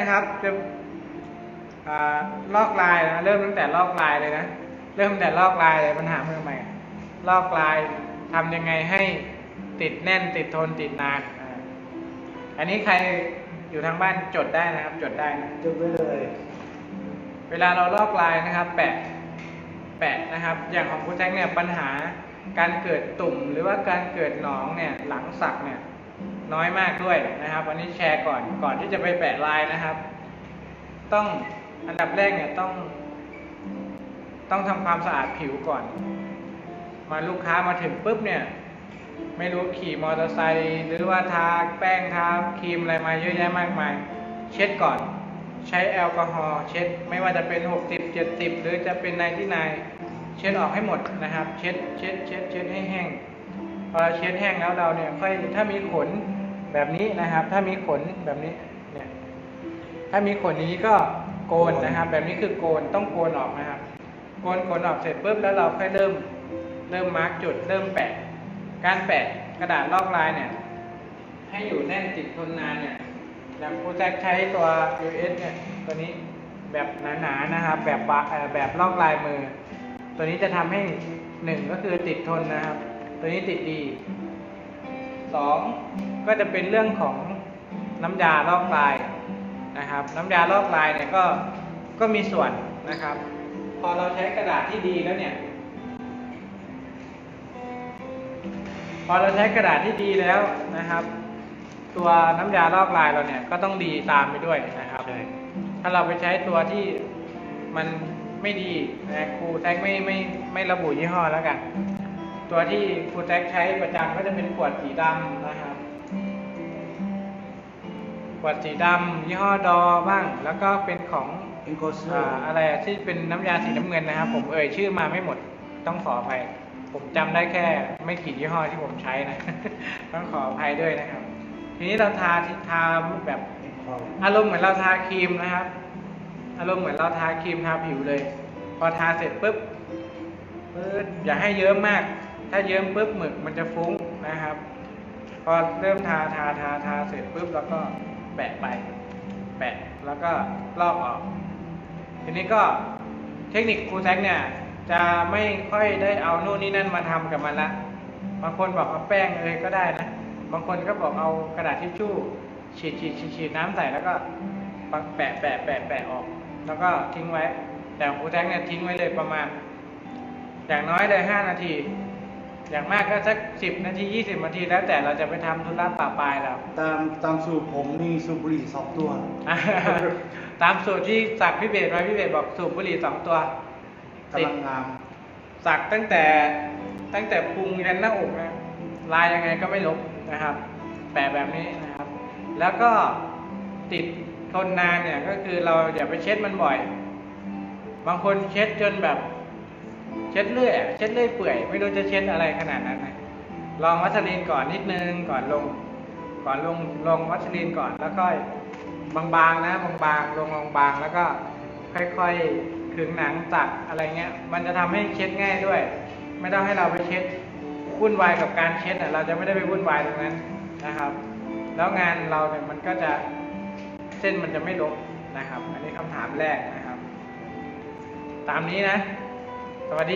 นะครับจะอ่าลอกลายนะเริ่มตั้งแต่ลอกลายเลยนะเริ่มตั้งแต่ลอกลายเลยปัญหาเมื่อใหม่ ลอกลายทำยังไงให้ติดแน่นติดทนติดนานอ่าอันนี้ใครอยู่ทางบ้านจดได้นะครับ จดได้นะจุดไว้เลย เวลาเราลอกลายนะครับ แปะแปะนะครับ อย่างของคุณแจ็คเนี่ยปัญหาการเกิดตุ่มหรือว่าการเกิดหนองเนี่ยหลังสักเนี่ย น้อยมากด้วยนะครับ วันนี้แชร์ก่อนก่อนที่จะไปแปะลายนะครับ ต้องอันดับแรกเนี่ยต้อง ต้องทำความสะอาดผิวก่อน มาลูกค้ามาถึงปุ๊บเนี่ยไม่รู้ขี่มอเตอร์ไซค์หรือว่าทาแป้งทาครีมอะไรมาเยอะแยะมากมาย เช็ดก่อน ใช้แอลกอฮอล์เช็ดไม่ว่าจะเป็น 60 70 หรือจะเป็นในที่นายเช็ดออกให้หมดนะครับ เช็ดเช็ดเช็ดเช็ดให้แห้งพอเช็ดแห้งแล้วเราเนี่ยค่อยถ้ามีขน แบบนี้นะครับ ถ้ามีขนแบบนี้เนี่ยถ้ามีขนนี้ก็โกนนะครับ แบบนี้คือโกนต้องโกนออกนะครับ โกนขนออกเสร็จปุ๊บแล้วเราค่อยเริ่มเริ่มมาร์กจุดเริ่มแปะ การแปะกระดาษลอกลายเนี่ยให้อยู่แน่นติดทนนานเนี่ยอย่างครูแจ็คใช้ตัว US เนี่ยตัวนี้แบบหนาๆนะครับ แบบแบบลอกลายมือ ตัวนี้จะทำให้หนึ่งก็คือติดทนนะครับ ตัวนี้ติดดี สองก็จะเป็นเรื่องของน้ำยาลอกลายนะครับ น้ำยาลอกลายเนี่ยก็ก็มีส่วนนะครับ พอเราใช้กระดาษที่ดีแล้วเนี่ย พอเราใช้กระดาษที่ดีแล้วนะครับ ตัวน้ำยาลอกลายเราเนี่ยก็ต้องดีตามไปด้วยนะครับถ้าเราไปใช้ตัวที่มันไม่ดีนะครูแท็กไม่ไม่ไม่ระบุยี่ห้อแล้วกัน ตัวที่ครูแท็กใช้ประจำก็จะเป็นขวดสีดำนะครับ ขวดสีดำยี่ห้อดอบ้าง แล้วก็เป็นของเอ็นโคเซออ่าร์อะไรอะที่เป็นน้ำยาสีน้ำเงินนะครับ ผมเอ่ยชื่อมาไม่หมดต้องขออภัย ผมจำได้แค่ไม่กี่ยี่ห้อที่ผมใช้นะ ต้องขออภัยด้วยนะครับ ทีนี้เราทาที่ทาแบบอารมณ์เหมือนเราทาครีมนะครับ อารมณ์เหมือนเราทาครีมทาผิวเลย พอทาเสร็จปุ๊บปึ๊บอย่าให้เยิ้มมาก ถ้าเยิ้มปุ๊บหมึกมันจะฟุ้งนะครับ พอเริ่มทาทาทาทาเสร็จปุ๊บแล้วก็แปะไป แปะแล้วก็ลอกออก ทีนี้ก็เทคนิคครูแซกเนี่ยจะไม่ค่อยได้เอานู่นนี่นั่นมาทำกับมันละ บางคนบอกเอาแป้งเลยก็ได้นะ บางคนก็บอกเอากระดาษทิชชู่ฉีดฉีดฉีดฉีดน้ำใส่แล้วก็แปะแปะแปะแปะออก แล้วก็ทิ้งไว้ แต่ของครูแท็กเนี่ยทิ้งไว้เลยประมาณ อย่างน้อยเลยห้านาที อย่างมากก็สักสิบนาทียี่สิบนาทีแล้วแต่เราจะไปทำธุระป่าปลายแล้ว ตามตามสูตรผมนี่สูบบุหรี่สองตัว ตามสูตรที่สักพี่เบสมาพี่เบสบอกสูบบุหรี่สองตัวกำลังงามสักตั้งแต่ตั้งแต่พุงยันหน้าอกนะลายยังไงก็ไม่ลบนะครับ แปะแบบนี้นะครับ แล้วก็ติดทนนานเนี่ยก็คือเราอย่าไปเช็ดมันบ่อย บางคนเช็ดจนแบบ เช็ดเรื่อยเช็ดเรื่อยเปื่อย ไม่รู้จะเช็ดอะไรขนาดนั้นนะลองวัสลีนก่อนนิดนึงก่อนลง ก่อนลงลงวัสลีนก่อนแล้วก็บางๆนะบางๆลงบางๆแล้วก็ค่อยๆขึงหนังตัดอะไรเงี้ย มันจะทำให้เช็ดง่ายด้วย ไม่ต้องให้เราไปเช็ดวุ่นวายกับการเช็ดอะเราจะไม่ได้ไปวุ่นวายตรงนั้นนะครับ แล้วงานเราเนี่ยมันก็จะเส้นมันจะไม่ลบนะครับ อันนี้คำถามแรกนะครับ ตามนี้นะ